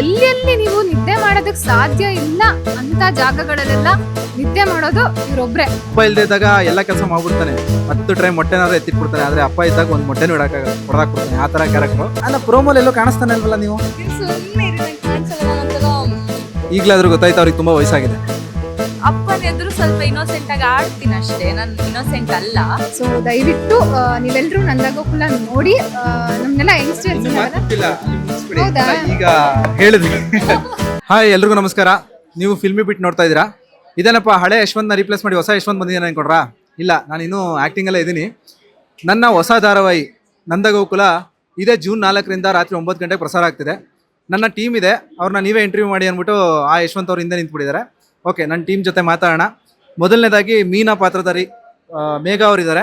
ಎಲ್ಲೆಲ್ಲಿ ನೀವು ನಿದ್ದೆ ಮಾಡೋದಕ್ಕೆ ಸಾಧ್ಯ ಇಲ್ಲ ಅಂತ ಜಾಗಗಳಲ್ಲೆಲ್ಲ ನಿದ್ದೆ ಮಾಡೋದು ಇವ್ರೊಬ್ರೆ. ಅಪ್ಪ ಇಲ್ದೇ ಇದ್ದಾಗ ಎಲ್ಲ ಕೆಲಸ ಮಾಡ್ಬಿಡ್ತಾನೆ. ಹತ್ತು ಟ್ರೈ ಮೊಟ್ಟೆನಾದ್ರೂ ಎತ್ತಿಟ್ಬಿಡ್ತಾನೆ. ಆದ್ರೆ ಅಪ್ಪ ಇದ್ದಾಗ ಒಂದು ಮೊಟ್ಟೆನೂ ಇಡಕ್ಕಾಗಲ್ಲ. ಹೊಡೆದಾಕ್ಬಿಡ್ತಾನೆ. ಆ ತರ ಕ್ಯಾರೆಕ್ಟರ್ ಅಲ್ಲ ಪ್ರೋಮೋಲ್ ಎಲ್ಲೋ ಕಾಣಿಸ್ತಾನೆ ಅಲ್ವಲ್ಲ ನೀವು? ಈಗಲಾದ್ರೂ ಗೊತ್ತಾಯ್ತು ಅವ್ರಿಗೆ ತುಂಬಾ ವಯಸ್ಸಾಗಿದೆ. ಅಪ್ಪನ ಎದುರು ಸ್ವಲ್ಪ ಇನ್ನೋಸೆಂಟ್ ಆಗಿ ಆಡ್ತೀನಿ ಅಷ್ಟೇ. ನಾನು ಇನ್ನೋಸೆಂಟ್ ಅಲ್ಲ. ಸೊ ದಯವಿಟ್ಟು ಆ, ನೀವೆಲ್ರೂ ಗೋಕುಲ ನೋಡಿ ಆ, ನಮ್ನೆಲ್ಲ ಯಂಗ್ಸ್ಟರ್ಸ್ ಹೌದಾ? ಈಗ ಹೇಳಿದ್ವಿ. ಹಾಯ್ ಎಲ್ರಿಗೂ ನಮಸ್ಕಾರ. ನೀವು ಫಿಲ್ಮಿ ಬಿಟ್ಟು ನೋಡ್ತಾ ಇದ್ದೀರಾ? ಇದೇನಪ್ಪ ಹಳೆ ಯಶವಂತ್ನ ರಿಪ್ಲೇಸ್ ಮಾಡಿ ಹೊಸ ಯಶವಂತ್ ಬಂದಿದ್ದಾನೆ ಅನ್ಕೊಂಡ್ರಾ? ಇಲ್ಲ ನಾನು ಇನ್ನೂ ಆ್ಯಕ್ಟಿಂಗ್ ಎಲ್ಲ ಇದ್ದೀನಿ. ನನ್ನ ಹೊಸ ಧಾರಾವಾಹಿ ನಂದಗೋಕುಲ ಇದೇ ಜೂನ್ ನಾಲ್ಕರಿಂದ ರಾತ್ರಿ ಒಂಬತ್ತು ಗಂಟೆಗೆ ಪ್ರಸಾರ ಆಗ್ತಿದೆ. ನನ್ನ ಟೀಮ್ ಇದೆ ಅವ್ರನ್ನ ನೀವೇ ಇಂಟರ್ವ್ಯೂ ಮಾಡಿ ಅಂದ್ಬಿಟ್ಟು ಆ ಯಶವಂತ್ ಅವ್ರ ಹಿಂದೆ ನಿಂತ್ಬಿಟ್ಟಿದ್ದಾರೆ. ಓಕೆ ನನ್ನ ಟೀಮ್ ಜೊತೆ ಮಾತಾಡೋಣ. ಮೊದಲನೇದಾಗಿ ಮೀನಾ ಪಾತ್ರಧಾರಿ ಮೇಘ ಅವರಿದ್ದಾರೆ.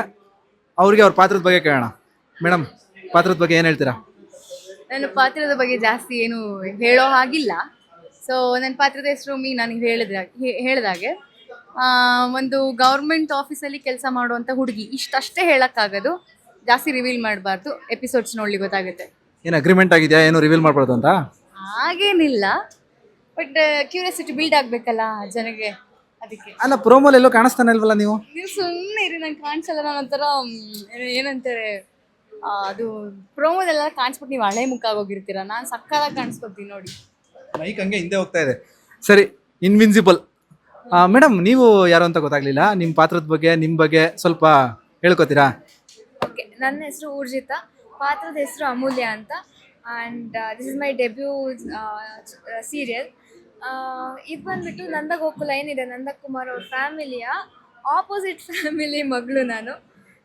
ಅವರಿಗೆ ಅವ್ರ ಪಾತ್ರದ ಬಗ್ಗೆ ಕೇಳೋಣ. ಮೇಡಮ್ ಪಾತ್ರದ ಬಗ್ಗೆ ಏನು ಹೇಳ್ತೀರಾ? ನನ್ನ ಪಾತ್ರದ ಬಗ್ಗೆ ಜಾಸ್ತಿ ಏನು ಹೇಳೋ ಹಾಗಿಲ್ಲ. ಸೊ ನನ್ನ ಪಾತ್ರದ ಹೆಸರು ಮೀನಾ ನೀವು ಹೇಳಿದ ಹೇಳಿದಾಗೆ. ಒಂದು ಗೌರ್ಮೆಂಟ್ ಆಫೀಸಲ್ಲಿ ಕೆಲಸ ಮಾಡುವಂಥ ಹುಡುಗಿ. ಇಷ್ಟಷ್ಟೇ ಹೇಳೋಕ್ಕಾಗೋದು. ಜಾಸ್ತಿ ರಿವೀಲ್ ಮಾಡಬಾರ್ದು. ಎಪಿಸೋಡ್ಸ್ ನೋಡ್ಲಿ ಗೊತ್ತಾಗುತ್ತೆ. ಏನು ಅಗ್ರಿಮೆಂಟ್ ಆಗಿದೆಯಾ? ಏನು ರಿವೀಲ್ ಮಾಡಬಾರ್ದು ಅಂತ? ಹಾಗೇನಿಲ್ಲ. ಬಟ್ ಕ್ಯೂರಿಯಾಸಿಟಿ ಬಿಲ್ಡ್ ಆಗಬೇಕಲ್ಲ ಜನಗೆ ಅದಕ್ಕೆ. ಅಲ್ಲ ಪ್ರೋಮೋಲ್ ಎಲ್ಲೋ ಕಾಣಿಸ್ತಾನೆ ಅಲ್ವಲ್ಲ ನೀವು? ನೀವು ಸುಮ್ಮನೆ ಇರಿ ನಂಗೆ ಕಾಣಿಸಲ್ಲ ನಾನು ಒಂಥರ ಮ್, ಏನು- ಏನಂತಾರೆ ಆ, ಅದು ಪ್ರೋಮೋದೆಲ್ಲ ಕಾಣಿಸ್ಬಿಟ್ಟು ನೀವು ಹಳೆ ಮುಖ ಆಗೋಗಿರ್ತೀರ. ನಾನು ಸಕ್ಕದಾಗಿ ಕಾಣಿಸ್ಕೊತೀನಿ ನೋಡಿ. ಮೈಕ್ ಹಂಗೆ ಹಿಂದೆ ಹೋಗ್ತಾ ಇದೆ. ಸರಿ ಇನ್ವಿನ್ಸಿಬಲ್ ಮೇಡಮ್ ನೀವು ಯಾರು ಅಂತ ಗೊತ್ತಾಗ್ಲಿಲ್ಲ? ನಿಮ್ಮ ಪಾತ್ರದ ಬಗ್ಗೆ ನಿಮ್ಮ ಬಗ್ಗೆ ಸ್ವಲ್ಪ ಹೇಳ್ಕೊತೀರಾ? ಓಕೆ ನನ್ನ ಹೆಸರು ಊರ್ಜಿತ. ಪಾತ್ರದ ಹೆಸರು ಅಮೂಲ್ಯ ಅಂತ. And this is my debut serial ಇದು ಬಂದ್ಬಿಟ್ಟು ನಂದಗೋಕುಲ ಏನಿದೆ, ನಂದಕುಮಾರ್ ಅವ್ರ ಫ್ಯಾಮಿಲಿಯ ಆಪೋಸಿಟ್ ಫ್ಯಾಮಿಲಿ ಮಗಳು ನಾನು.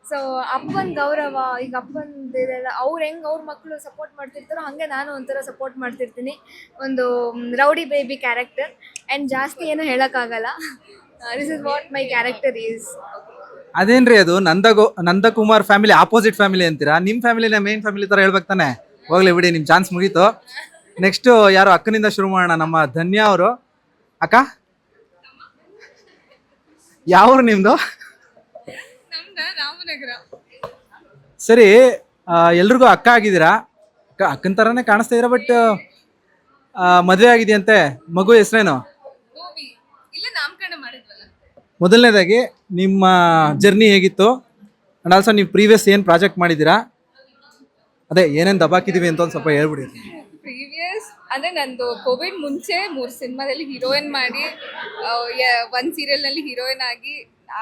ಸೊ ಅಪ್ಪನ ಗೌರವ, ಈಗ ಅಪ್ಪಂದಿದೆಲ್ಲ ಅವ್ರು ಹೆಂಗೆ ಅವ್ರ ಮಕ್ಕಳು ಸಪೋರ್ಟ್ ಮಾಡ್ತಿರ್ತಾರೋ ಹಾಗೆ ನಾನು ಒಂಥರ ಸಪೋರ್ಟ್ ಮಾಡ್ತಿರ್ತೀನಿ. ಒಂದು ರೌಡಿ ಬೇಬಿ ಕ್ಯಾರೆಕ್ಟರ್ ಆ್ಯಂಡ್ ಜಾಸ್ತಿ ಏನು ಹೇಳೋಕ್ಕಾಗಲ್ಲ. This is what my character is ಅದೇನ್ರಿ ಅದು? ನಂದಗೋ, ನಂದಕುಮಾರ್ ಫ್ಯಾಮಿಲಿ ಆಪೋಸಿಟ್ ಫ್ಯಾಮಿಲಿ ಅಂತೀರಾ? ನಿಮ್ಮ ಫ್ಯಾಮಿಲಿನ ಮೇನ್ ಫ್ಯಾಮಿಲಿ ತರ ಹೇಳ್ಬೇಕು ತಾನೆ? ಹೋಗ್ಲಿ ಬಿಡಿ ನಿಮ್ಮ ಚಾನ್ಸ್ ಮುಗೀತು. ನೆಕ್ಸ್ಟ್ ಯಾರು ಅಕ್ಕನಿಂದ ಶುರು ಮಾಡೋಣ? ನಮ್ಮ ಧನ್ಯ ಅವರು. ಅಕ್ಕ? ಯಾವ್ರು ನಿಮ್ದು? ಸರಿ ಎಲ್ರಿಗೂ ಅಕ್ಕ ಆಗಿದ್ದೀರಾ? ಅಕ್ಕ ಅಕ್ಕನ ಥರನೇ ಕಾಣಿಸ್ತಾ ಇದೀರಾ ಬಟ್ ಮದುವೆ ಆಗಿದೆಯಂತೆ. ಮಗು ಹೆಸರೇನು? ಮೊದಲನೇದಾಗಿ ನಿಮ್ಮ ಜರ್ನಿ ಹೇಗಿತ್ತು? ಅಂಡ್ ಆಲ್ಸೋ ನೀವು ಪ್ರೀವಿಯಸ್ ಏನು ಪ್ರಾಜೆಕ್ಟ್ ಮಾಡಿದ್ದೀರಾ? ಅದೇ ಏನೇನು ದಬಾಕಿದೀವಿ ಅಂತ ಒಂದು ಸ್ವಲ್ಪ ಹೇಳ್ಬಿಡಿ. ಅಂದ್ರೆ ನಂದು ಕೋವಿಡ್ ಮುಂಚೆ ಮೂರು ಸಿನಿಮಾದಲ್ಲಿ ಹೀರೋಯಿನ್ ಮಾಡಿ ಒಂದು ಸೀರಿಯಲ್ನಲ್ಲಿ ಹೀರೋಯಿನ್ ಆಗಿ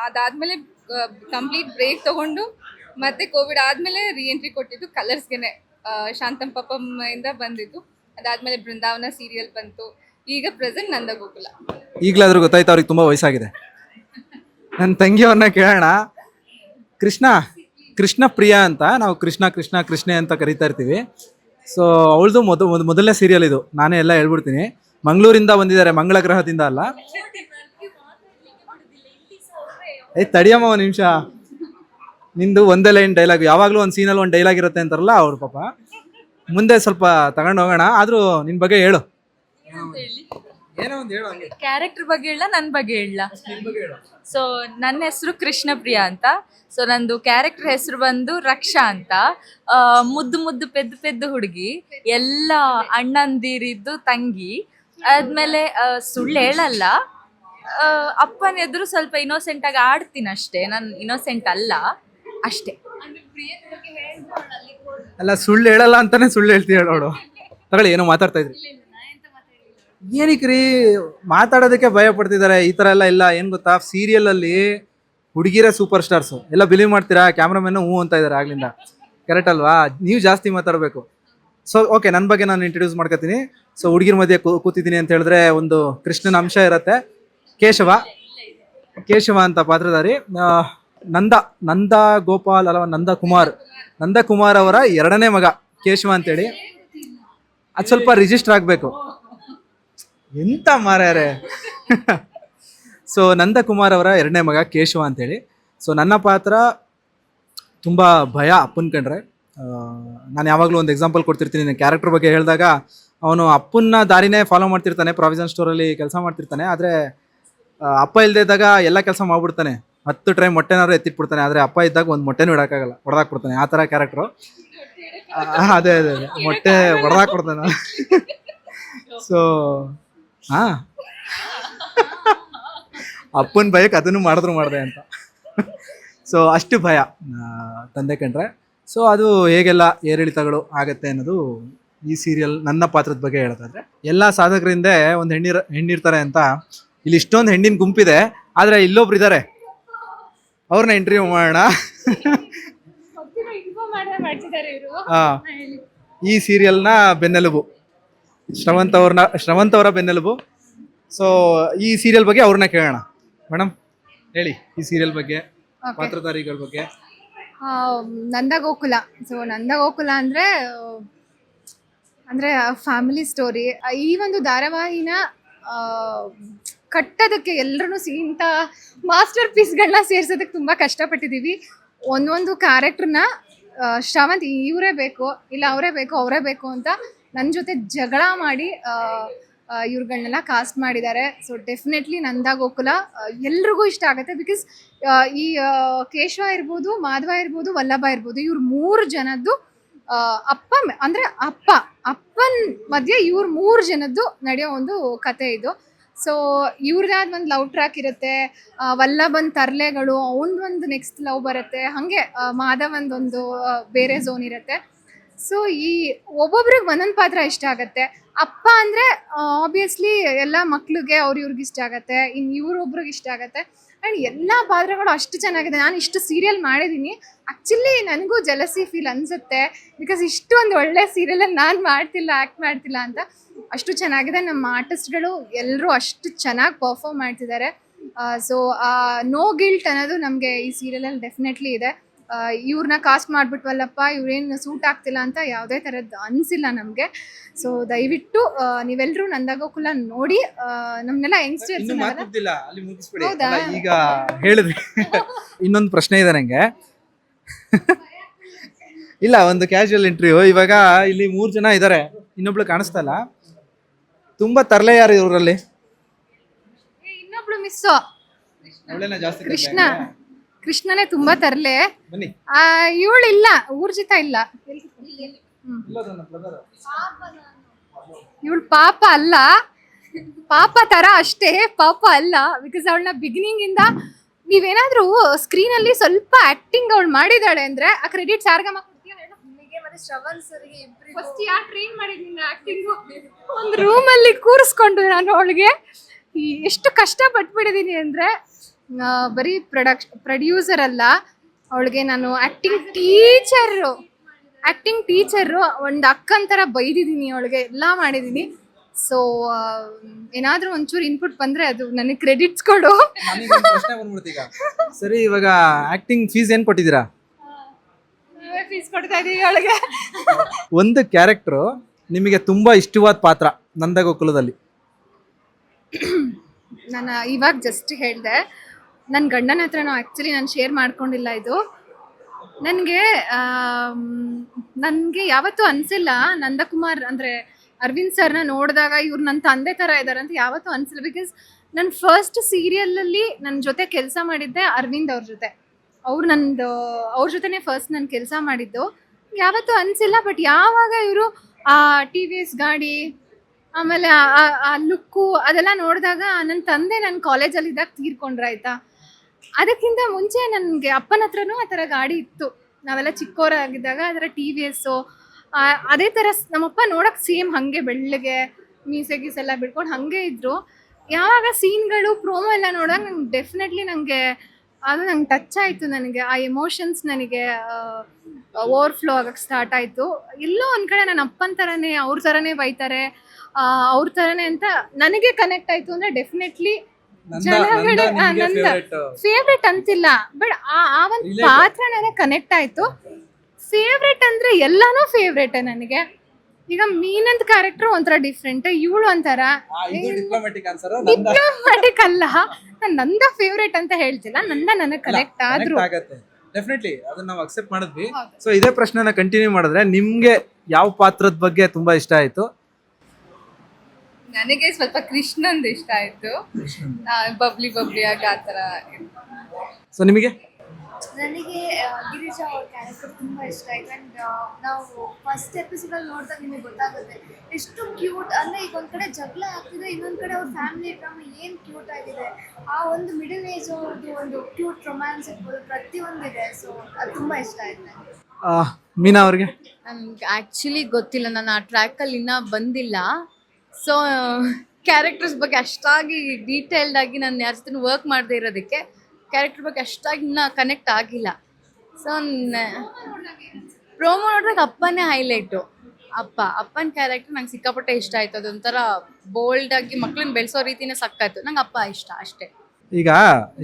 ಅದಾದಮೇಲೆ ಕಂಪ್ಲೀಟ್ ಬ್ರೇಕ್ ತಗೊಂಡು ಮತ್ತೆ ಕೋವಿಡ್ ಆದಮೇಲೆ ರೀ ಎಂಟ್ರಿ ಕೊಟ್ಟಿದ್ದು ಕಲರ್ಸ್ಗೆನೆ. ಶಾಂತಂ ಪಪಂ ಇಂದ ಬಂದಿದ್ದು. ಅದಾದಮೇಲೆ ಬೃಂದಾವನ ಸೀರಿಯಲ್ ಬಂತು. ಈಗ ಪ್ರೆಸೆಂಟ್ ನಂದ ಗೋಕುಲ ಈಗಲಾದ್ರೂ ಗೊತ್ತಾಯ್ತು ಅವ್ರಿಗೆ ತುಂಬ ವಯಸ್ಸಾಗಿದೆ? ನನ್ನ ತಂಗಿಯವ್ರನ್ನ ಕೇಳೋಣ. ಕೃಷ್ಣ ಕೃಷ್ಣ ಪ್ರಿಯಾ ಅಂತ, ನಾವು ಕೃಷ್ಣ ಕೃಷ್ಣ, ಕೃಷ್ಣೆ ಅಂತ ಕರಿತಾ ಇರ್ತೀವಿ. ಸೊ ಅವಳದು ಮೊದ, ಮೊದ- ಮೊದಲನೇ ಸೀರಿಯಲ್ ಇದು. ನಾನೇ ಎಲ್ಲ ಹೇಳ್ಬಿಡ್ತೀನಿ. ಮಂಗಳೂರಿಂದ ಬಂದಿದ್ದಾರೆ, ಮಂಗಳ ಗ್ರಹದಿಂದ ಅಲ್ಲ. ಏ, ತಡಿಯಮ್ಮ ಒಂದು ನಿಮಿಷ. ನಿಂದು ಒಂದೇ ಲೈನ್ ಡೈಲಾಗ್ ಯಾವಾಗಲೂ ಒಂದು ಸೀನಲ್ಲಿ ಒಂದು ಡೈಲಾಗ್ ಇರುತ್ತೆ ಅಂತಾರಲ್ಲ ಅವ್ರು ಪಾಪ. ಮುಂದೆ ಸ್ವಲ್ಪ ತಗೊಂಡು ಹೋಗೋಣ. ಆದರೂ ನಿನ್ನ ಬಗ್ಗೆ ಹೇಳು. ಏನೋ ಒಂದು ಹೇಳು ಹಂಗೆ. ಕ್ಯಾರೆಕ್ಟರ್ ಬಗ್ಗೆ ಹೇಳ ನನ್ನ ಬಗ್ಗೆ ಹೇಳ. ಸೊ ನನ್ನ ಹೆಸರು ಕೃಷ್ಣಪ್ರಿಯ ಅಂತ. ಸೊ ನಂದು ಕ್ಯಾರೆಕ್ಟರ್ ಹೆಸರು ಬಂದು ರಕ್ಷಾ ಅಂತ. ಆ, ಮುದ್ದು ಮುದ್ದು ಪೆದ್ದು ಪೆದ್ದು ಹುಡುಗಿ ಎಲ್ಲ ಅಣ್ಣಂದಿರಿದ್ದು ತಂಗಿ. ಆದ್ಮೇಲೆ ಆ, ಸುಳ್ಳು ಹೇಳಲ್ಲ. ಆ, ಅಪ್ಪನ ಎದುರು ಸ್ವಲ್ಪ ಇನ್ನೋಸೆಂಟ್ ಆಗಿ ಆಡ್ತೀನಿ ಅಷ್ಟೇ. ನಾನು ಇನ್ನೋಸೆಂಟ್ ಅಲ್ಲ ಅಷ್ಟೇ. ಅಲ್ಲ ಸುಳ್ಳು ಹೇಳಲ್ಲ ಅಂತಾನೆ ಸುಳ್ಳು ಹೇಳ್ತೀವಿ ಹೇಳೋಡು ತಗೊಳ್ಳಿ ಏನೋ ಮಾತಾಡ್ತಾ ಇದ್ರಿ. ಏನಕ್ರಿ ಮಾತಾಡೋದಕ್ಕೆ ಭಯ ಪಡ್ತಿದ್ದಾರೆ ಈ ತರ ಎಲ್ಲ ಇಲ್ಲ, ಏನು ಗೊತ್ತಾ? ಸೀರಿಯಲ್ ಅಲ್ಲಿ ಹುಡುಗಿರೇ ಸೂಪರ್ ಸ್ಟಾರ್ಸ್ ಎಲ್ಲ ಬಿಲೀವ್ ಮಾಡ್ತೀರಾ? ಕ್ಯಾಮ್ರಾಮನ್ ಹೂ ಅಂತ ಇದ್ದಾರೆ ಆಗ್ಲಿಂದ. ಕರೆಕ್ಟ್ ಅಲ್ವಾ? ನೀವು ಜಾಸ್ತಿ ಮಾತಾಡಬೇಕು. ಸೊ ಓಕೆ ನನ್ನ ಬಗ್ಗೆ ನಾನು ಇಂಟ್ರೊಡ್ಯೂಸ್ ಮಾಡ್ಕೊತೀನಿ. ಸೊ ಹುಡುಗಿರ ಮಧ್ಯೆ ಕೂತಿದ್ದೀನಿ ಅಂತ ಹೇಳಿದ್ರೆ ಒಂದು ಕೃಷ್ಣನ ಅಂಶ ಇರತ್ತೆ. ಕೇಶವ. ಕೇಶವ ಅಂತ ಪಾತ್ರಧಾರಿ. ನಂದ ನಂದ ಗೋಪಾಲ್ ಅಲ್ಲ ನಂದ ಕುಮಾರ್. ನಂದ ಕುಮಾರ್ ಅವರ ಎರಡನೇ ಮಗ ಕೇಶವ ಅಂತೇಳಿ. ಅದು ಸ್ವಲ್ಪ ರಿಜಿಸ್ಟರ್ ಆಗಬೇಕು. ಎಂತ ಮಾರ್ಯಾರೆ ಸೊ ನಂದಕುಮಾರ್ ಅವರ ಎರಡನೇ ಮಗ ಕೇಶವ ಅಂತೇಳಿ. ಸೊ ನನ್ನ ಪಾತ್ರ ತುಂಬ ಭಯ ಅಪ್ಪನ ಕಂಡ್ರೆ. ನಾನು ಯಾವಾಗಲೂ ಒಂದು ಎಕ್ಸಾಂಪಲ್ ಕೊಡ್ತಿರ್ತೀನಿ ನನ್ನ ಕ್ಯಾರೆಕ್ಟರ್ ಬಗ್ಗೆ ಹೇಳಿದಾಗ. ಅವನು ಅಪ್ಪನ ದಾರಿನೇ ಫಾಲೋ ಮಾಡ್ತಿರ್ತಾನೆ ಪ್ರಾವಿಷನ್ ಸ್ಟೋರಲ್ಲಿ ಕೆಲಸ ಮಾಡ್ತಿರ್ತಾನೆ. ಆದರೆ ಅಪ್ಪ ಇಲ್ಲದೆ ಇದ್ದಾಗ ಎಲ್ಲ ಕೆಲಸ ಮಾಡಿಬಿಡ್ತಾನೆ. ಹತ್ತು ಟ್ರೈ ಮೊಟ್ಟೆನಾದ್ರು ಎತ್ತಿಟ್ಬಿಡ್ತಾನೆ. ಆದರೆ ಅಪ್ಪ ಇದ್ದಾಗ ಒಂದು ಮೊಟ್ಟೆನೂ ಇಡೋಕ್ಕಾಗಲ್ಲ ಹೊಡೆದಾಕ್ಬಿಡ್ತಾನೆ ಆ ಥರ ಕ್ಯಾರೆಕ್ಟ್ರು ಅದೇ ಅದೇ ಅದೇ. ಮೊಟ್ಟೆ ಹೊಡೆದಾಕ್ಬಿಡ್ತಾನೆ ಸೊ ಹಾ. ಅಪ್ಪನ ಭಯಕ್ಕೆ ಅದನ್ನು ಮಾಡಿದ್ರು ಮಾಡಿದೆ ಅಂತ. ಸೊ ಅಷ್ಟು ಭಯ ತಂದೆ ಕಂಡ್ರೆ. ಸೊ ಅದು ಹೇಗೆಲ್ಲ ಏರಿಳಿತಗಳು ಆಗತ್ತೆ ಅನ್ನೋದು ಈ ಸೀರಿಯಲ್ ನನ್ನ ಪಾತ್ರದ ಬಗ್ಗೆ ಹೇಳೋದಾದ್ರೆ ಎಲ್ಲ ಸಾಧಕರಿಂದ ಒಂದು ಹೆಣ್ಣಿರ ಹೆಣ್ಣಿರ್ತಾರೆ ಅಂತ ಇಲ್ಲಿ ಇಷ್ಟೊಂದು ಹೆಣ್ಣಿನ ಗುಂಪಿದೆ ಆದರೆ ಇಲ್ಲೊಬ್ರು ಇದ್ದಾರೆ ಅವ್ರನ್ನ ಇಂಟರ್ವ್ಯೂ ಮಾಡೋಣ. ಆ, ಈ ಸೀರಿಯಲ್ನ ಬೆನ್ನೆಲುಬು. ಶ್ರವಂತ್ ಅವ್ರನ್ನ ಶ್ರವಂತ್ ಅವರ ಬೆನ್ನೆಲುಬು. ಸೊ ಈ ಸೀರಿಯಲ್ ಬಗ್ಗೆ ಅವ್ರನ್ನ ಕೇಳೋಣ. ಮೇಡಮ್ ಹೇಳಿ ಈ ಸೀರಿಯಲ್ ಬಗ್ಗೆ ಪಾತ್ರಧಾರಿಗಳ ಬಗ್ಗೆ. ನಂದ ನಂದಗೋಕುಲ ಸೊ ನಂದಗೋಕುಲ ಅಂದರೆ ಅಂದರೆ ಫ್ಯಾಮಿಲಿ ಸ್ಟೋರಿ ಈ ಒಂದು ಧಾರಾವಾಹಿನ ಕಟ್ಟೋದಕ್ಕೆ ಎಲ್ಲರೂ ಇಂಥ ಮಾಸ್ಟರ್ ಪೀಸ್ಗಳನ್ನ ಸೇರ್ಸೋದಕ್ಕೆ ತುಂಬ ಕಷ್ಟಪಟ್ಟಿದ್ದೀವಿ. ಒಂದೊಂದು ಕ್ಯಾರೆಕ್ಟ್ರನ್ನ ಶ್ರವಂತ್ ಇವರೇ ಬೇಕು ಇಲ್ಲ ಅವರೇ ಬೇಕು ಅವರೇ ಬೇಕು ಅಂತ ನನ್ನ ಜೊತೆ ಜಗಳ ಮಾಡಿ ಇವ್ರುಗಳನ್ನೆಲ್ಲ ಕಾಸ್ಟ್ ಮಾಡಿದ್ದಾರೆ. ಸೊ ಡೆಫಿನೆಟ್ಲಿ ನಂದಾ ಗೋಕುಲ ಎಲ್ರಿಗೂ ಇಷ್ಟ ಆಗುತ್ತೆ ಬಿಕಾಸ್ ಈ ಕೇಶವ ಇರ್ಬೋದು, ಮಾಧವ ಇರ್ಬೋದು, ವಲ್ಲಭ ಇರ್ಬೋದು, ಇವ್ರು ಮೂರು ಜನದ್ದು ಅಪ್ಪ ಅಂದರೆ ಅಪ್ಪ, ಅಪ್ಪನ ಮಧ್ಯೆ ಇವ್ರ ಮೂರು ಜನದ್ದು ನಡೆಯೋ ಒಂದು ಕತೆ ಇದು. ಸೊ ಇವ್ರದಾದ ಒಂದು ಲವ್ ಟ್ರ್ಯಾಕ್ ಇರುತ್ತೆ ವಲ್ಲಭನ್ ತರ್ಲೆಗಳು ಒಂದು ನೆಕ್ಸ್ಟ್ ಲವ್ ಬರುತ್ತೆ, ಹಾಗೆ ಮಾಧವಂದೊಂದು ಬೇರೆ ಝೋನ್ ಇರುತ್ತೆ. ಸೊ ಈ ಒಬ್ಬೊಬ್ರಿಗೆ ಒಂದೊಂದು ಪಾತ್ರ ಇಷ್ಟ ಆಗುತ್ತೆ. ಅಪ್ಪ ಅಂದರೆ ಆಬ್ವಿಯಸ್ಲಿ ಎಲ್ಲ ಮಕ್ಳಿಗೆ ಅವ್ರ ಇವ್ರಿಗೆ ಇಷ್ಟ ಆಗುತ್ತೆ ಇನ್ನು ಇವ್ರೊಬ್ರಿಗೆ ಇಷ್ಟ ಆಗುತ್ತೆ. ಆ್ಯಂಡ್ ಎಲ್ಲ ಪಾತ್ರಗಳು ಅಷ್ಟು ಚೆನ್ನಾಗಿದೆ. ನಾನು ಇಷ್ಟು ಸೀರಿಯಲ್ ಮಾಡಿದ್ದೀನಿ ಆ್ಯಕ್ಚುಲಿ ನನಗೂ ಜಲಸಿ ಫೀಲ್ ಅನಿಸುತ್ತೆ. ಬಿಕಾಸ್ ಇಷ್ಟು ಒಂದು ಒಳ್ಳೆ ಸೀರಿಯಲಲ್ಲಿ ನಾನು ಮಾಡ್ತಿಲ್ಲ ಆ್ಯಕ್ಟ್ ಮಾಡ್ತಿಲ್ಲ ಅಂತ ಅಷ್ಟು ಚೆನ್ನಾಗಿದೆ. ನಮ್ಮ ಆರ್ಟಿಸ್ಟ್ಗಳು ಎಲ್ಲರೂ ಅಷ್ಟು ಚೆನ್ನಾಗಿ ಪರ್ಫಾರ್ಮ್ ಮಾಡ್ತಿದ್ದಾರೆ. ಸೊ ನೋ ಗಿಲ್ಟ್ ಅನ್ನೋದು ನಮಗೆ ಈ ಸೀರಿಯಲಲ್ಲಿ ಡೆಫಿನೆಟ್ಲಿ ಇದೆ. ಇವ್ರನ್ನ ಕಾಸ್ಟ್ ಮಾಡ್ಬಿಟ್ವಲ್ಲಪ್ಪ ಇವ್ರೇನು ಸೂಟ್ ಆಗ್ತಿಲ್ಲ ಅಂತ ಯಾವುದೇ ಥರದ್ದು ಅನಿಸಿಲ್ಲ ನಮಗೆ. ಸೊ ದಯವಿಟ್ಟು ನೀವೆಲ್ಲರೂ ನಂದಗೋಕುಲ ನೋಡಿ ನಮ್ಮನ್ನೆಲ್ಲ ಯಂಗ್ಸ್ಟರ್ಸ್ ಹೌದಾ? ಈಗ ಹೇಳಿದ್ರಿ. ಇನ್ನೊಂದು ಪ್ರಶ್ನೆ ಇದೆ ನಂಗೆ. ಇಲ್ಲ ಒಂದು ಕ್ಯಾಶುವಲ್ ಇಂಟರ್ವ್ಯೂ ಇವಾಗ ಇಲ್ಲಿ ಮೂರು ಜನ ಇದ್ದಾರೆ ಇನ್ನೊಬ್ಳು ಕಾಣಿಸ್ತಲ್ಲ ತುಂಬಾ ತರಲೆ ಯಾರು ಇವರಲ್ಲಿ? ಇನ್ನೊಬ್ಳು ಜಾಸ್ತಿ ಕೃಷ್ಣ. ಕೃಷ್ಣನೇ ತುಂಬಾ ತರ್ಲೆ. ಬನ್ನಿ. ಇವಳು ಇಲ್ಲ ಊರ್ಜಿತ ಇಲ್ಲ. ಇವಳು ಪಾಪ ಅಲ್ಲ. ಪಾಪ ತರ ಅಷ್ಟೇ ಪಾಪ ಅಲ್ಲ. ಬಿಕಾಸ್ ಅವಳನ್ನ ಬಿಗಿನಿಂಗ್ ಇಂದ ನೀವೇನಾದ್ರೂ ಸ್ಕ್ರೀನ್ ಅಲ್ಲಿ ಸ್ವಲ್ಪ ಆಕ್ಟಿಂಗ್ ಅವಳು ಮಾಡಿದಾಳೆ ಅಂದ್ರೆ ಆ ಕ್ರೆಡಿಟ್ ಸಾರ್ಗಮ್ಮ ಶ್ರವಣ್ ಸರ್ಗೆ ಫಸ್ಟ್ ಯಾರು ಟ್ರೈನ್ ಮಾಡಿದ್ದೀನಿ ಆಕ್ಟಿಂಗ್ ಒಂದು ರೂಮಲ್ಲಿ ಕೂರಿಸ್ಕೊಂಡು ನಾನು ಅವಳಿಗೆ. ಎಷ್ಟು ಕಷ್ಟ ಪಟ್ಬಿಡಿದೀನಿ ಅಂದರೆ ಬರೀ ಪ್ರೊಡಕ್ಷ ಪ್ರೊಡ್ಯೂಸರ್ ಅಲ್ಲ ಅವಳಿಗೆ ನಾನು ಆ್ಯಕ್ಟಿಂಗ್ ಟೀಚರು ಆ್ಯಕ್ಟಿಂಗ್ ಟೀಚರು ಒಂದು ಅಕ್ಕನ ಥರ ಬೈದಿದ್ದೀನಿ ಅವಳಿಗೆ ಎಲ್ಲ ಮಾಡಿದ್ದೀನಿ ಸೊ ಏನಾದರೂ ಒಂಚೂರು ಇನ್ಪುಟ್ ಬಂದರೆ ಅದು ನನಗೆ ಕ್ರೆಡಿಟ್ಸ್ ಕೊಡು. ಸರಿ ಇವಾಗ ಆಕ್ಟಿಂಗ್ ಫೀಸ್ ಏನು ಕೊಟ್ಟಿದ್ದೀರಾ? ಫೀಸ್ ಕೊಡ್ತಾ ಇದ್ದೀವಿ ಅವಳಿಗೆ. ಒಂದು ಕ್ಯಾರೆಕ್ಟ್ರು ನಿಮಗೆ ತುಂಬ ಇಷ್ಟವಾದ ಪಾತ್ರ ನಂದಗೋಕುಲದಲ್ಲಿ. ನಾನು ಇವಾಗ ಜಸ್ಟ್ ಹೇಳಿದೆ ನನ್ನ ಗಂಡನ ಹತ್ರನೂ ಆ್ಯಕ್ಚುಲಿ ನಾನು ಶೇರ್ ಮಾಡ್ಕೊಂಡಿಲ್ಲ ಇದು. ನನಗೆ ನನಗೆ ಯಾವತ್ತೂ ಅನಿಸಿಲ್ಲ ನಂದಕುಮಾರ್ ಅಂದರೆ ಅರವಿಂದ್ ಸರ್ನ ನೋಡಿದಾಗ ಇವ್ರು ನನ್ನ ತಂದೆ ಥರ ಇದ್ದಾರೆ ಅಂತ ಯಾವತ್ತೂ ಅನಿಸಿಲ್ಲ ಬಿಕಾಸ್ ನನ್ನ ಫಸ್ಟ್ ಸೀರಿಯಲಲ್ಲಿ ನನ್ನ ಜೊತೆ ಕೆಲಸ ಮಾಡಿದ್ದೆ ಅರವಿಂದ್ ಅವ್ರ ಜೊತೆ. ಅವ್ರು ನಂದು, ಅವ್ರ ಜೊತೆನೇ ಫಸ್ಟ್ ನಾನು ಕೆಲಸ ಮಾಡಿದ್ದು. ಯಾವತ್ತೂ ಅನಿಸಿಲ್ಲ ಬಟ್ ಯಾವಾಗ ಇವರು ಆ ಟಿ ವಿ ಎಸ್ ಗಾಡಿ, ಆಮೇಲೆ ಆ- ಲುಕ್ಕು ಅದೆಲ್ಲ ನೋಡಿದಾಗ ನನ್ನ ತಂದೆ ನನ್ನ ಕಾಲೇಜಲ್ಲಿದ್ದಾಗ ತೀರ್ಕೊಂಡ್ರಾಯ್ತಾ ಅದಕ್ಕಿಂತ ಮುಂಚೆ ನನಗೆ ಅಪ್ಪನ ಹತ್ರನೂ ಆ ಥರ ಗಾಡಿ ಇತ್ತು. ನಾವೆಲ್ಲ ಚಿಕ್ಕವರಾಗಿದ್ದಾಗ ಅದರ ಟಿ ವಿ ಎಸ್ಸು ಅದೇ ಥರ ನಮ್ಮಪ್ಪ ನೋಡೋಕೆ ಸೇಮ್ ಹಾಗೆ ಬೆಳ್ಳಗೆ, ಮೀಸೆ ಗೀಸೆಲ್ಲ ಬಿಡ್ಕೊಂಡು ಹಾಗೆ ಇದ್ರು. ಯಾವಾಗ ಸೀನ್ಗಳು ಪ್ರೋಮೋ ಎಲ್ಲ ನೋಡೋಕೆ ನಂಗೆ ಡೆಫಿನೆಟ್ಲಿ ನನಗೆ ಅದು ನಂಗೆ ಟಚ್ ಆಯಿತು ನನಗೆ. ಆ ಎಮೋಷನ್ಸ್ ನನಗೆ ಓವರ್ ಫ್ಲೋ ಆಗಕ್ಕೆ ಸ್ಟಾರ್ಟ್ ಆಯಿತು. ಎಲ್ಲೋ ಒಂದು ಕಡೆ ನನ್ನ ಅಪ್ಪನ ಥರನೇ ಅವ್ರ ಥರನೇ ಬೈತಾರೆ. ಅವ್ರ ಥರನೇ ಅಂತ ನನಗೆ ಕನೆಕ್ಟ್ ಆಯಿತು ಅಂದರೆ ಡೆಫಿನೆಟ್ಲಿ ಫೇವ್ರೆಟ್ ಅಂತಿಲ್ಲ. ಬಟ್ ಆ ಒಂದು. ಪಾತ್ರ ನನಗೆ ಕನೆಕ್ಟ್ ಆಯ್ತು. ಫೇವ್ರೆಟ್ ಅಂದ್ರೆ ಎಲ್ಲಾನು ಫೇವ್ರೆಟ್ ನನಗೆ. ಈಗ ಮೀನಂತ ಕ್ಯಾರೆಕ್ಟರ್ ಒಂಥರ ಡಿಫ್ರೆಂಟ್ ಇವಳು ಒಂಥರ. ಡಿಪ್ಲೊಮ್ಯಾಟಿಕ್ ಅಲ್ಲ. ನಂದ ಫೇವ್ರೆಟ್ ಅಂತ ಹೇಳ್ತಿಲ್ಲ. ನಂದ ನನಗೆ ಕನೆಕ್ಟ್ ಆದ್ರು. ಡೆಫಿನೆಟ್ಲಿ ಅದನ್ನ ನಾವು ಅಕ್ಸೆಪ್ಟ್ ಮಾಡಿದ್ವಿ. ಸೊ ಇದೇ ಪ್ರಶ್ನೆನ ಕಂಟಿನ್ಯೂ ಮಾಡಿದ್ರೆ ನಿಮ್ಗೆ ಯಾವ ಪಾತ್ರದ ಬಗ್ಗೆ ತುಂಬಾ ಇಷ್ಟ ಆಯ್ತು? ನನಗೆ ಸ್ವಲ್ಪ ಕೃಷ್ಣಂದು ಇಷ್ಟ ಆಯ್ತು. ಬಬ್ಲಿ ಬಬ್ಲಿ ಆಗಿ ಆ ಥರ ಸೊ ನಿಮಗೆ? ನನಗೆ ಆ, ಗಿರಿಜಾ ಅವ್ರ ಕ್ಯಾರೆಕ್ಟರ್ ತುಂಬ ಇಷ್ಟ ಆಯ್ತು. ಅಂಡ್ ನಾವು ಫಸ್ಟ್ ಎಪಿಸೋಡಲ್ಲಿ ನೋಡಿದಾಗ ನಿಮಗೆ ಗೊತ್ತಾಗುತ್ತೆ. ಎಷ್ಟು ಕ್ಯೂಟ್ ಅಂದ್ರೆ ಈಗ ಒಂದ್ ಕಡೆ ಜಗಳ ಆಗ್ತಿದೆ ಇನ್ನೊಂದು ಕಡೆ ಅವ್ರ ಫ್ಯಾಮಿಲಿ ಡ್ರಾಮಾ ಏನ್ ಕ್ಯೂಟ್ ಆಗಿದೆ. ಆ ಒಂದು ಮಿಡಲ್ ಏಜ್ ಅವ್ರದ್ದು ಒಂದು ಕ್ಯೂಟ್ ರೊಮ್ಯಾನ್ಸ್ ಇರ್ಬೋದು ಪ್ರತಿಯೊಂದಿದೆ ಸೊ ಅದು ತುಂಬಾ ಇಷ್ಟ ಆಯ್ತು ನನಗೆ ಆ, ಮೀನಾ ಅವ್ರಿಗೆ? ನಮ್ಗೆ ಆ್ಯಕ್ಚುಲಿ ಗೊತ್ತಿಲ್ಲ. ನಾನು ಆ ಟ್ರ್ಯಾಕಲ್ಲಿ ಇನ್ನೂ ಬಂದಿಲ್ಲ. ಸೊ ಕ್ಯಾರೆಕ್ಟರ್ಸ್ ಬಗ್ಗೆ ಅಷ್ಟಾಗಿ ಡೀಟೇಲ್ಡ್ ಆಗಿ ನಾನು ಯಾರ ಜೊತೆ ವರ್ಕ್ ಮಾಡದೇ ಇರೋದಕ್ಕೆ ಕ್ಯಾರೆಕ್ಟರ್ ಬಗ್ಗೆ ಅಷ್ಟಾಗಿ ಇನ್ನೂ ಕನೆಕ್ಟ್ ಆಗಿಲ್ಲ. ಸೊ ಪ್ರೋಮೋ ನೋಡಿದ್ರೆ ಅಪ್ಪನೇ ಹೈಲೈಟು ಅಪ್ಪ ಅಪ್ಪನ ಕ್ಯಾರೆಕ್ಟರ್ ನಂಗೆ ಸಿಕ್ಕಾಪಟ್ಟೆ ಇಷ್ಟ ಆಯ್ತು. ಅದೊಂಥರ ಬೋಲ್ಡ್ ಆಗಿ ಮಕ್ಳನ್ನ ಬೆಳೆಸೋ ರೀತಿನೇ ಸಕ್ಕಾಯ್ತು ನಂಗೆ ಅಪ್ಪ ಇಷ್ಟ ಅಷ್ಟೇ. ಈಗ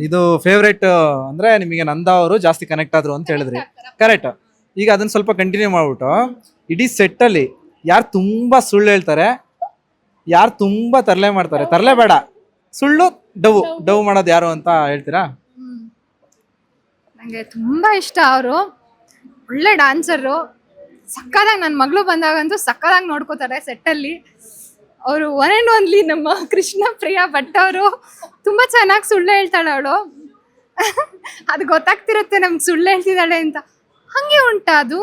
ಇದು ಫೇವ್ರೇಟ್ ಅಂದ್ರೆ ನಿಮಗೆ ನಂದ ಅವರು ಜಾಸ್ತಿ ಕನೆಕ್ಟ್ ಆದ್ರು ಅಂತ ಹೇಳಿದ್ರಿ. ಕರೆಕ್ಟ್ ಈಗ ಅದನ್ನ ಸ್ವಲ್ಪ ಕಂಟಿನ್ಯೂ ಮಾಡ್ಬಿಟ್ಟು ಇಡೀ ಸೆಟ್ಟಲ್ಲಿ ಅಲ್ಲಿ ಯಾರು ತುಂಬಾ ಸುಳ್ಳು ಹೇಳ್ತಾರೆ ಯಾರು ತುಂಬಾ ತರಲೆ ಮಾಡ್ತಾರೆ. ತರಲೆ ಬೇಡ. ಸುಳ್ಳು ಡವ್ ಡವ್ ಮಾಡೋದು ಯಾರು ಅಂತ ಹೇಳ್ತೀರಾ? ನನಗೆ ತುಂಬ ಇಷ್ಟ ಅವರು. ಒಳ್ಳೆ ಡಾನ್ಸರು. ಸಕ್ಕದಾಗಿ ನನ್ನ ಮಗಳು ಬಂದಾಗಂತೂ ಸಕ್ಕದಾಗಿ ನೋಡ್ಕೋತಾರೆ ಸೆಟ್ಟಲ್ಲಿ. ಅವರು ಒನ್ ಆ್ಯಂಡ್ ಒನ್ಲಿ ನಮ್ಮ ಕೃಷ್ಣ ಪ್ರಿಯಾ ಭಟ್ ಅವರು. ತುಂಬ ಚೆನ್ನಾಗಿ ಸುಳ್ಳು ಹೇಳ್ತಾಳೆ ಅವಳು. ಅದು ಗೊತ್ತಾಗ್ತಿರುತ್ತೆ ನಮ್ಗೆ ಸುಳ್ಳು ಹೇಳ್ತಿದ್ದಾಳೆ ಅಂತ. ಹಂಗೆ ಉಂಟಾ ಅದು?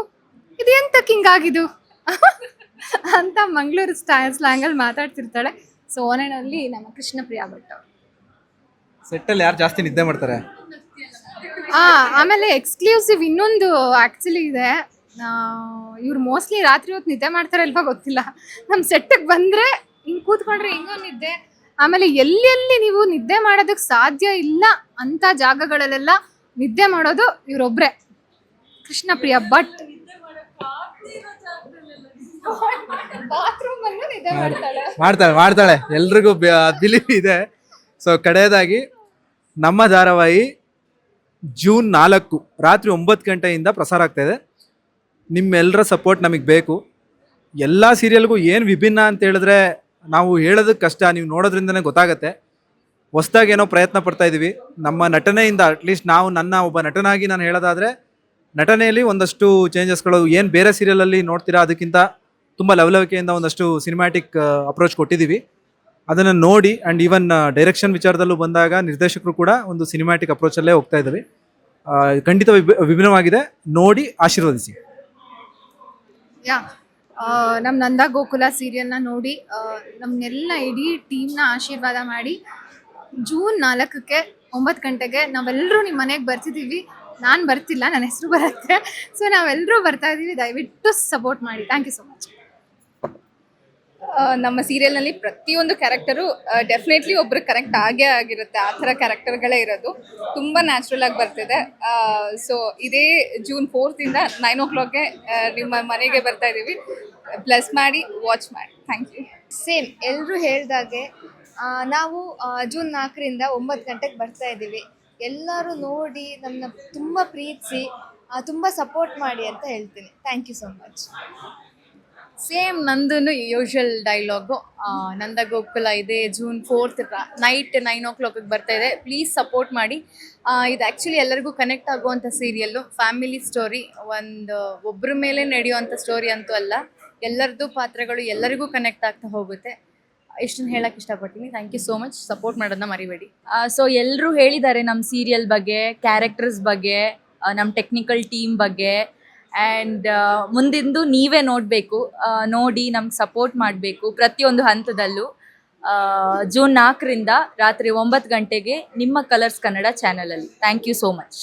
ಇದು ಎಂತಕ್ಕೆ ಹಿಂಗಾಗಿದು ಅಂತ ಮಂಗಳೂರು ಸ್ಟಾ ಸ್ಲ್ಯಾಂಗಲ್ಲಿ ಮಾತಾಡ್ತಿರ್ತಾಳೆ. ಸೊ ಆ್ಯಂಡ್ ನಮ್ಮ ಕೃಷ್ಣ ಪ್ರಿಯಾ ಭಟ್ ಸೆಟ್ ಅಲ್ಲಿ ಯಾರು ಜಾಸ್ತಿ ನಿದ್ದೆ ಮಾಡ್ತಾರೆ? ಆ ಆಮೇಲೆ ಎಕ್ಸ್ಕ್ಲೂಸಿವ್ ಇನ್ನೊಂದು ಆ್ಯಕ್ಚುಲಿ ಇದೆ. ಇವ್ರು ಮೋಸ್ಟ್ಲಿ ರಾತ್ರಿ ಹೊತ್ತು ನಿದ್ದೆ ಮಾಡ್ತಾರೆ ಅಲ್ವಾ ಗೊತ್ತಿಲ್ಲ. ನಮ್ಮ ಸೆಟ್ಟಿಗೆ ಬಂದರೆ ಹಿಂಗೆ ಕೂತ್ಕೊಂಡ್ರೆ ಹಿಂಗೋ ನಿದ್ದೆ. ಆಮೇಲೆ ಎಲ್ಲೆಲ್ಲಿ ನೀವು ನಿದ್ದೆ ಮಾಡೋದಕ್ಕೆ ಸಾಧ್ಯ ಇಲ್ಲ ಅಂತ ಜಾಗಗಳಲ್ಲೆಲ್ಲ ನಿದ್ದೆ ಮಾಡೋದು ಇವರೊಬ್ಬರೇ ಕೃಷ್ಣ ಪ್ರಿಯ ಭಟ್. ಮಾಡ್ತಾಳೆ. ಮಾಡ್ತಾಳೆ ಎಲ್ರಿಗೂ ಬಿಲೀವ್ ಇದೆ. ಸೊ ಕಡೆಯದಾಗಿ ನಮ್ಮ ಧಾರಾವಾಹಿ ಜೂನ್ ನಾಲ್ಕು ರಾತ್ರಿ ಒಂಬತ್ತು ಗಂಟೆಯಿಂದ ಪ್ರಸಾರ ಆಗ್ತಾಯಿದೆ ನಿಮ್ಮೆಲ್ಲರ ಸಪೋರ್ಟ್ ನಮಗೆ ಬೇಕು. ಎಲ್ಲ ಸೀರಿಯಲ್ಗೂ ಏನು ವಿಭಿನ್ನ ಅಂತ ಹೇಳಿದ್ರೆ ನಾವು ಹೇಳೋದಕ್ಕೆ ಕಷ್ಟ ನೀವು ನೋಡೋದ್ರಿಂದನೇ ಗೊತ್ತಾಗತ್ತೆ. ಹೊಸ್ದಾಗಿ ಏನೋ ಪ್ರಯತ್ನ ಪಡ್ತಾ ಇದ್ದೀವಿ ನಮ್ಮ ನಟನೆಯಿಂದ ಅಟ್ಲೀಸ್ಟ್ ನಾವು ನನ್ನ ಒಬ್ಬ ನಟನಾಗಿ ನಾನು ಹೇಳೋದಾದರೆ ನಟನೆಯಲ್ಲಿ ಒಂದಷ್ಟು ಚೇಂಜಸ್ಗಳು ಏನು ಬೇರೆ ಸೀರಿಯಲಲ್ಲಿ ನೋಡ್ತೀರಾ ಅದಕ್ಕಿಂತ ತುಂಬ ಲವಲವಿಕೆಯಿಂದ ಒಂದಷ್ಟು ಸಿನಿಮ್ಯಾಟಿಕ್ ಅಪ್ರೋಚ್ ಕೊಟ್ಟಿದ್ದೀವಿ. ಅದನ್ನು ನೋಡಿ ಆ್ಯಂಡ್ ಈವನ್ ಡೈರೆಕ್ಷನ್ ವಿಚಾರದಲ್ಲೂ ಬಂದಾಗ ನಿರ್ದೇಶಕರು ಕೂಡ ಒಂದು ಸಿನಿಮ್ಯಾಟಿಕ್ ಅಪ್ರೋಚಲ್ಲೇ ಹೋಗ್ತಾ ಇದ್ದೀವಿ ಖಂಡಿತ ವಿಭಿ- ವಿಭಿನ್ನವಾಗಿದೆ. ನೋಡಿ ಆಶೀರ್ವದಿಸಿ. ಯಾ ನಮ್ಮ ನಂದ ಗೋಕುಲ ಸೀರಿಯಲ್ನ ನೋಡಿ ನಮ್ಮನ್ನೆಲ್ಲ ಇಡೀ ಟೀಮ್ನ ಆಶೀರ್ವಾದ ಮಾಡಿ ಜೂನ್ ನಾಲ್ಕಕ್ಕೆ ಒಂಬತ್ತು ಗಂಟೆಗೆ ನಾವೆಲ್ಲರೂ ನಿಮ್ಮ ಮನೆಗೆ ಬರ್ತಿದ್ದೀವಿ ನಾನು ಬರ್ತಿಲ್ಲ ನನ್ನ ಹೆಸರು ಬರುತ್ತೆ. ಸೊ ನಾವೆಲ್ಲರೂ ಬರ್ತಾ ಇದ್ದೀವಿ ದಯವಿಟ್ಟು ಸಪೋರ್ಟ್ ಮಾಡಿ. ಥ್ಯಾಂಕ್ ಯು ಸೊ ಮಚ್ ನಮ್ಮ ಸೀರಿಯಲ್ನಲ್ಲಿ ಪ್ರತಿಯೊಂದು ಕ್ಯಾರೆಕ್ಟರು ಡೆಫಿನೆಟ್ಲಿ ಒಬ್ರು ಕರೆಕ್ಟ್ ಆಗೇ ಆಗಿರುತ್ತೆ. ಆ ಥರ ಕ್ಯಾರೆಕ್ಟರ್ಗಳೇ ಇರೋದು. ತುಂಬ ನ್ಯಾಚುರಲ್ ಆಗಿ ಬರ್ತಿದೆ. ಸೊ ಇದೇ ಜೂನ್ ಫೋರ್ತಿಂದ ನೈನ್ ಓ ಕ್ಲಾಕ್ಗೆ ನಿಮ್ಮ ಮನೆಗೆ ಬರ್ತಾ ಇದ್ದೀವಿ ಪ್ಲಸ್ ಮಾಡಿ ವಾಚ್ ಮಾಡಿ. ಥ್ಯಾಂಕ್ ಯು ಸೇಮ್ ಎಲ್ಲರೂ ಹೇಳಿದಾಗೆ ನಾವು ಜೂನ್ ನಾಲ್ಕರಿಂದ ಒಂಬತ್ತು ಗಂಟೆಗೆ ಬರ್ತಾ ಇದ್ದೀವಿ ಎಲ್ಲರೂ ನೋಡಿ ನಮ್ಮನ್ನ ತುಂಬ ಪ್ರೀತಿಸಿ ತುಂಬ ಸಪೋರ್ಟ್ ಮಾಡಿ ಅಂತ ಹೇಳ್ತೀನಿ. Thank you so much same ನಂದು ಯೂಶುವಲ್ ಡೈಲಾಗು ನಂದ ಗೋಕುಲ ಇದೆ ಜೂನ್ ಫೋರ್ತ್ ನೈಟ್ ನೈನ್ ಓ ಕ್ಲಾಕಿಗೆ ಬರ್ತಾ ಇದೆ. ಪ್ಲೀಸ್ ಸಪೋರ್ಟ್ ಮಾಡಿ. ಇದು ಆ್ಯಕ್ಚುಲಿ ಎಲ್ಲರಿಗೂ ಕನೆಕ್ಟ್ ಆಗುವಂಥ ಸೀರಿಯಲ್ಲು ಫ್ಯಾಮಿಲಿ ಸ್ಟೋರಿ ಒಂದು ಒಬ್ಬರ ಮೇಲೆ ನಡೆಯುವಂಥ ಸ್ಟೋರಿ ಅಂತೂ ಅಲ್ಲ. ಎಲ್ಲರದ್ದು ಪಾತ್ರಗಳು ಎಲ್ಲರಿಗೂ ಕನೆಕ್ಟ್ ಆಗ್ತಾ ಹೋಗುತ್ತೆ. ಇಷ್ಟನ್ನು ಹೇಳಕ್ಕೆ ಇಷ್ಟಪಡ್ತೀನಿ. Thank you so much support ಮಾಡೋದನ್ನ ಮರಿಬೇಡಿ. ಸೊ ಎಲ್ಲರೂ ಹೇಳಿದ್ದಾರೆ ನಮ್ಮ ಸೀರಿಯಲ್ ಬಗ್ಗೆ ಕ್ಯಾರೆಕ್ಟರ್ಸ್ ಬಗ್ಗೆ ನಮ್ಮ ಟೆಕ್ನಿಕಲ್ ಟೀಮ್ ಬಗ್ಗೆ. ಆ್ಯಂಡ್ ಮುಂದಿಂದು ನೀವೇ ನೋಡಬೇಕು ನೋಡಿ ನಮ್ಗೆ ಸಪೋರ್ಟ್ ಮಾಡಬೇಕು ಪ್ರತಿಯೊಂದು ಹಂತದಲ್ಲೂ. ಜೂನ್ ನಾಲ್ಕರಿಂದ ರಾತ್ರಿ ಒಂಬತ್ತು ಗಂಟೆಗೆ ನಿಮ್ಮ ಕಲರ್ಸ್ ಕನ್ನಡ ಚಾನಲಲ್ಲಿ ಥ್ಯಾಂಕ್ ಯು ಸೋ ಮಚ್